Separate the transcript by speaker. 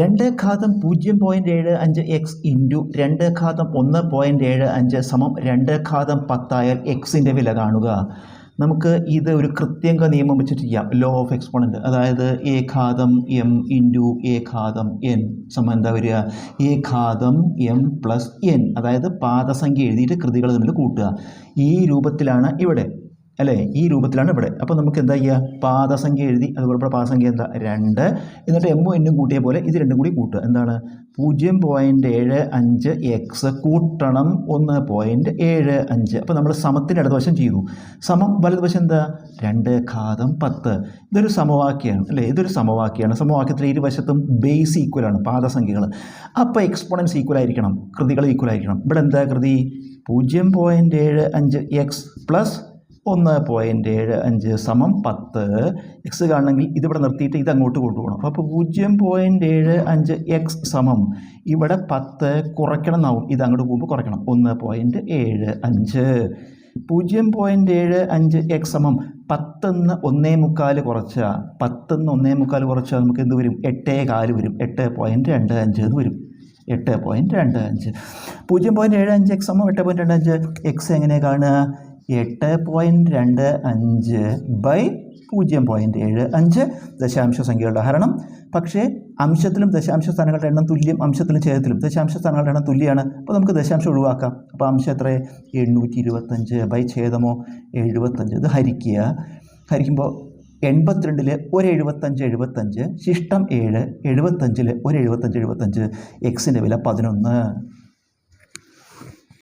Speaker 1: രണ്ട് ഘാതം പൂജ്യം പോയിന്റ് ഏഴ് അഞ്ച് എക്സ് ഇന്റു രണ്ട് ഘാതം ഒന്ന് പോയിന്റ് ഏഴ് അഞ്ച് സമം രണ്ട് ഘാതം പത്തായാൽ എക്സിന്റെ വില കാണുക. നമുക്ക് ഇത് ഒരു കൃത്യങ്ക നിയമം വെച്ചിട്ട് ചെയ്യാം. ലോ ഓഫ് എക്സ്പോണന്റ് അതായത് എ ഘാതം എം ഇന്റു എ ഘാതം എൻ സമം എന്താ വരിക? എ ഘാതം എം പ്ലസ് എൻ അതായത് പാദസംഖ്യ എഴുതിയിട്ട് കൃതികൾ തമ്മിൽ കൂട്ടുക. ഈ രൂപത്തിലാണ് ഇവിടെ അല്ലേ? ഈ രൂപത്തിലാണ് ഇവിടെ. അപ്പോൾ നമുക്ക് എന്താ ചെയ്യുക പാദസംഖ്യ എഴുതി അതുപോലെ ഇവിടെ പാദസംഖ്യ എന്താ? രണ്ട്. എന്നിട്ട് എമ്മും എന്നും കൂട്ടിയ പോലെ ഇത് രണ്ടും കൂടി കൂട്ടുക. എന്താണ്? പൂജ്യം പോയിന്റ് ഏഴ് അഞ്ച് എക്സ് കൂട്ടണം ഒന്ന് പോയിന്റ് ഏഴ് അഞ്ച്. അപ്പോൾ നമ്മൾ സമത്തിന്റെ ഇടതുവശം ചെയ്തു. സമം വലതുവശം എന്താ? രണ്ട് ഘാതം പത്ത്. ഇതൊരു സമവാക്യമാണ് അല്ലേ? ഇതൊരു സമവാക്യമാണ്. സമവാക്യത്തിൽ ഇരുവശത്തും ബേസ് ഈക്വലാണ് പാദസംഖ്യകൾ അപ്പോൾ എക്സ്പോണൻസ് ഈക്വൽ ആയിരിക്കണം കൃതികൾ ഈക്വൽ ആയിരിക്കണം. ഇവിടെ എന്താ കൃതി? പൂജ്യം പോയിന്റ് ഏഴ് അഞ്ച് എക്സ് പ്ലസ് ഒന്ന് പോയിന്റ് ഏഴ് അഞ്ച് സമം പത്ത് എക്സ് കാണണമെങ്കിൽ ഇതിവിടെ നിർത്തിയിട്ട് ഇത് അങ്ങോട്ട് കൊണ്ടുപോകണം അപ്പോൾ പൂജ്യം പോയിന്റ് ഏഴ് അഞ്ച് എക്സ് സമം ഇവിടെ പത്ത് കുറയ്ക്കണം എന്നാവും ഇത് അങ്ങോട്ട് പോകുമ്പോൾ കുറയ്ക്കണം. ഒന്ന് പോയിന്റ് ഏഴ് അഞ്ച്. പൂജ്യം പോയിന്റ് ഏഴ് അഞ്ച് എക്സ് സമം പത്തെന്ന് ഒന്നേ മുക്കാൽ കുറച്ചാൽ പത്തെന്ന് ഒന്നേ മുക്കാൽ കുറച്ചാൽ നമുക്ക് എന്ത് വരും? എട്ടേ കാൽ വരും. എട്ട് പോയിന്റ് രണ്ട് അഞ്ച് എന്ന് വരും. എട്ട് പോയിന്റ് രണ്ട് അഞ്ച്. പൂജ്യം പോയിന്റ് ഏഴ് അഞ്ച് എക്സ് സമം എട്ട് പോയിന്റ് രണ്ട് അഞ്ച്. എക്സ് എങ്ങനെ കാണുക? എട്ട് പോയിന്റ് രണ്ട് അഞ്ച് ബൈ പൂജ്യം പോയിന്റ് ഏഴ് അഞ്ച് ദശാംശ സംഖ്യകളുടെ ഹരണം. പക്ഷേ അംശത്തിലും ദശാംശ സ്ഥാനങ്ങളുടെ എണ്ണം തുല്യം അംശത്തിലും ഛേദത്തിലും. ദശാംശ സ്ഥാനങ്ങളുടെ എണ്ണം തുല്യമാണ് അപ്പോൾ നമുക്ക് ദശാംശം ഒഴിവാക്കാം. അപ്പോൾ അംശം എത്ര? എണ്ണൂറ്റി ഇരുപത്തഞ്ച് ബൈ ഛേദമോ എഴുപത്തഞ്ച്. ഇത് ഹരിക്കുക. ഹരിക്കുമ്പോൾ എൺപത്തിരണ്ടിൽ ഒരു എഴുപത്തഞ്ച്. എഴുപത്തഞ്ച് ശിഷ്ടം ഏഴ് എഴുപത്തഞ്ചിൽ ഒരു എഴുപത്തഞ്ച്. എഴുപത്തഞ്ച് എക്സിന്റെ വില പതിനൊന്ന്.